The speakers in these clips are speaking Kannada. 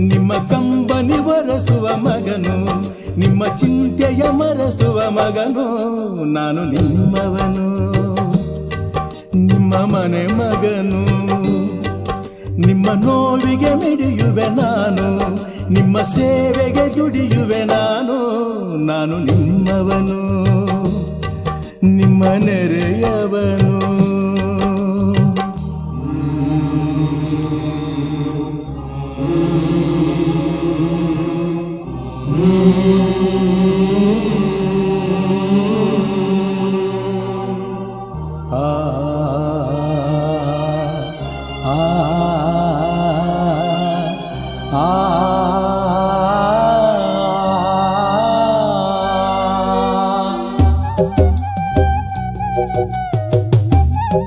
ನಿಮ್ಮ ಕಂಬನಿ ಒರೆಸುವ ಮಗನು, ನಿಮ್ಮ ಚಿಂತೆಯ ಮರಸುವ ಮಗನು, ನಾನು ನಿಮ್ಮವನು. ನಿಮ್ಮ ಮನೆ ಮಗನು, ನಿಮ್ಮ ನೋವಿಗೆ ಮಿಡಿಯುವೆ ನಾನು, ನಿಮ್ಮ ಸೇವೆಗೆ ದುಡಿಯುವೆ ನಾನು ನಾನು ನಿಮ್ಮವನು. ನಿಮ್ಮ ನೆರೆಯವನು. ಬಡತನ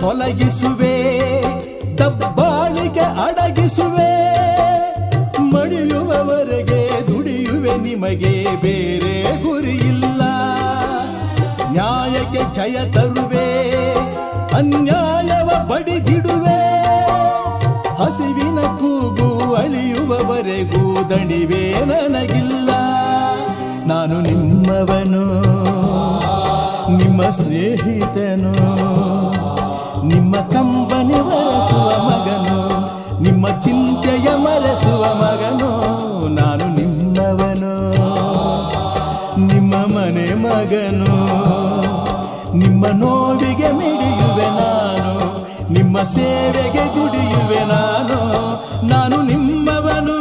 ತೊಲಗಿಸುವೆ ದಬ್ಬಾಳಿಕೆ ಅಡಗಿಸುವೆ. ಮಡಿಯುವವರೆಗೆ ದುಡಿಯುವೆ ನಿಮಗೆ ಬೇರೆ ಗುರಿಯಿಲ್ಲ. ನ್ಯಾಯಕ್ಕೆ ಜಯ ತರುವೆ. ಅನ್ಯಾಯವ ಬಡಿದಿಡುವೆ. ಹಸಿವಿನ ಕೂಗು ಅಳಿಯುವವರೆಗೂ ದಣಿವೆ ನನಗಿಲ್ಲ. ನಾನು ನಿಮ್ಮವನು, ನಿಮ್ಮ ಸ್ನೇಹಿತನು, ನಿಮ್ಮ ಕಂಬನಿ ಬರೆಸುವ ಮಗನು, ನಿಮ್ಮ ಚಿಂತೆಯ ಮರೆಸುವ ಮಗನು, ನಾನು ನಿಮ್ಮವನು, ನಿಮ್ಮ ಮನೆ ಮಗನು. ನಿಮ್ಮ ಸೇವೆಗೆ ದುಡಿಯುವೆ ನಾನು ನಾನು ನಿಮ್ಮವನು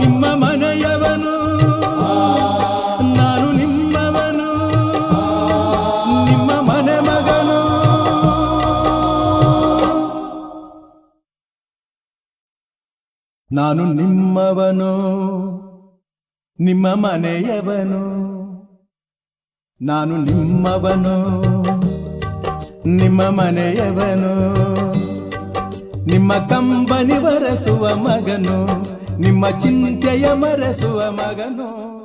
ನಿಮ್ಮ ಮನೆಯವನು ನಾನು ನಿಮ್ಮವನು ನಿಮ್ಮ ಮನೆ ಮಗನು ನಾನು ನಿಮ್ಮವನು ನಿಮ್ಮ ಮನೆಯವನು ನಾನು ನಿಮ್ಮವನು ನಿಮ್ಮ ಮನೆಯವನು ನಿಮ್ಮ ಕಂಬನಿ ಬರೆಸುವ ಮಗನು ನಿಮ್ಮ ಚಿಂತೆಯ ಮರೆಸುವ ಮಗನು.